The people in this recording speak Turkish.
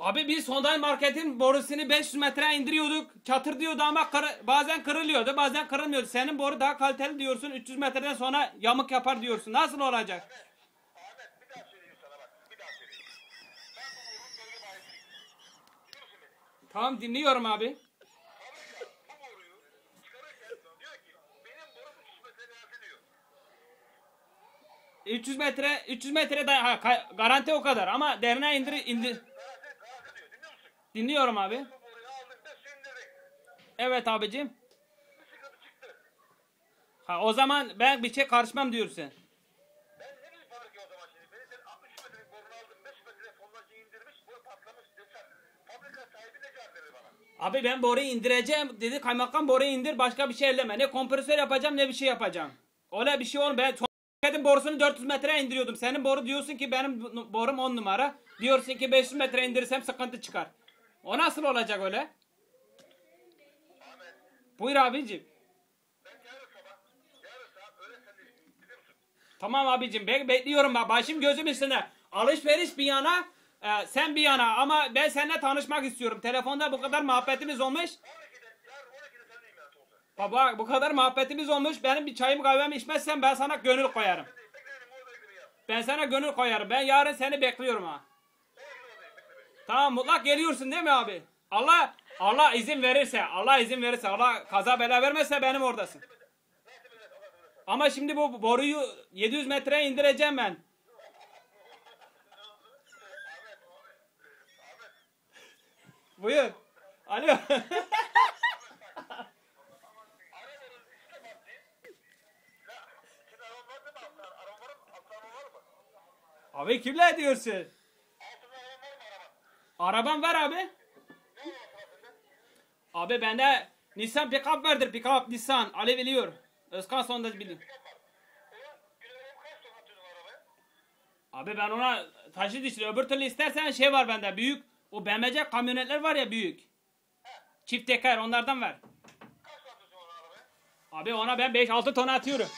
Abi biz Hyundai Market'in borusunu 500 metre indiriyorduk. Çatır diyordu ama kırı- bazen kırılıyordu bazen kırılmıyordu. Senin boru daha kaliteli diyorsun. 300 metreden sonra yamuk yapar diyorsun. Nasıl olacak? Ahmet bir daha söyleyeyim sana bak. Bir daha söyleyeyim. Ben bu borunun bölge bayisiyim. Biliyorsun beni. Tamam dinliyorum abi. Fabrika bu boruyu çıkarırken diyor ki benim borum 300 metre garanti diyor. 300 metre 300 metre da ha, ka- garanti o kadar ama derine indir indir. Garanti, garanti diyor. Dinliyor musun? Dinliyorum abi. Evet abicim. Ha o zaman ben bir şey karışmam diyorsun. Ben ne bileyim fabrika o zaman şimdi. Beni sen 60 metrelik borunu aldım. 5 metre tonlacı indirmiş. Bu patlamış desem. Fabrika sahibi ne cevap verir bana? Abi ben boruyu indireceğim dedi kaymakam boruyu indir başka bir şey elleme. Ne kompresör yapacağım ne bir şey yapacağım. Öyle bir şey olmuyor. Ben Market'in borusunu 400 metre indiriyordum. Senin boru diyorsun ki benim borum 10 numara. Diyorsun ki 500 metre indirirsem sıkıntı çıkar. O nasıl olacak öyle? Ahmet Buyur abicim. Tamam abicim ben bekliyorum bak başım gözüm üstüne. Alışveriş bir yana e, sen bir yana ama ben seninle tanışmak istiyorum. Telefonda bu kadar muhabbetimiz olmuş. 12'de, yarın 12'de sendeyim ya Tolga. Baba bu kadar muhabbetimiz olmuş. Benim bir çayımı kahvemi içmezsen ben sana gönül koyarım. Ben sana gönül koyarım. Ben yarın seni bekliyorum ha. Tamam mutlak geliyorsun değil mi abi? Allah Allah izin verirse, Allah izin verirse, Allah kaza bela vermezse benim oradasın. Ama şimdi bu boruyu 700 metreye indireceğim ben. Buyur. Alo. Arabanın üstüne baktı. Arabam var abi. Var? Abi bende Nissan pickup vardır pickup Nissan. Ali biliyor. Özkan atıyordun arabaya? Abi ben ona taşı dişli. Öbür türlü istersen şey var bende büyük. O BMC kamyonetler var ya büyük. Çift teker onlardan ver. Kaç? Abi ona ben 5-6 ton atıyorum.